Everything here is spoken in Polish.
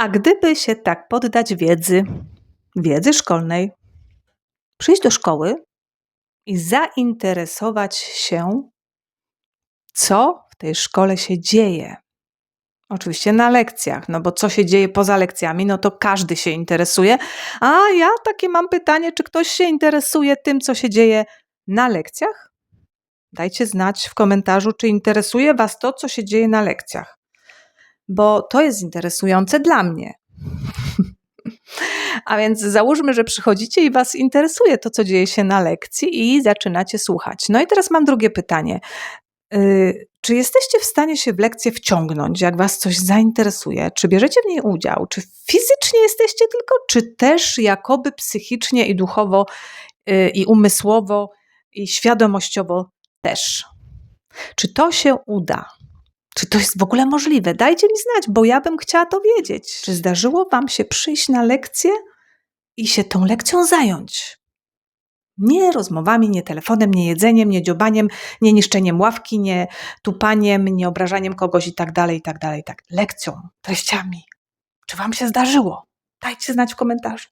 A gdyby się tak poddać wiedzy, wiedzy szkolnej, przyjść do szkoły i zainteresować się, co w tej szkole się dzieje. Oczywiście na lekcjach, no bo co się dzieje poza lekcjami, no to każdy się interesuje. A ja takie mam pytanie, czy ktoś się interesuje tym, co się dzieje na lekcjach? Dajcie znać w komentarzu, czy interesuje Was to, co się dzieje na lekcjach, bo to jest interesujące dla mnie. A więc załóżmy, że przychodzicie i Was interesuje to, co dzieje się na lekcji i zaczynacie słuchać. No i teraz mam drugie pytanie. Yy, czy jesteście w stanie się w lekcję wciągnąć, jak Was coś zainteresuje? Czy bierzecie w niej udział? Czy fizycznie jesteście tylko, czy też jakoby psychicznie i duchowo yy, i umysłowo i świadomościowo też? Czy to się uda? Czy to jest w ogóle możliwe? Dajcie mi znać, bo ja bym chciała to wiedzieć. Czy zdarzyło Wam się przyjść na lekcję i się tą lekcją zająć? Nie rozmowami, nie telefonem, nie jedzeniem, nie dziobaniem, nie niszczeniem ławki, nie tupaniem, nie obrażaniem kogoś i tak dalej, i tak dalej, tak. Lekcją, treściami. Czy Wam się zdarzyło? Dajcie znać w komentarzu.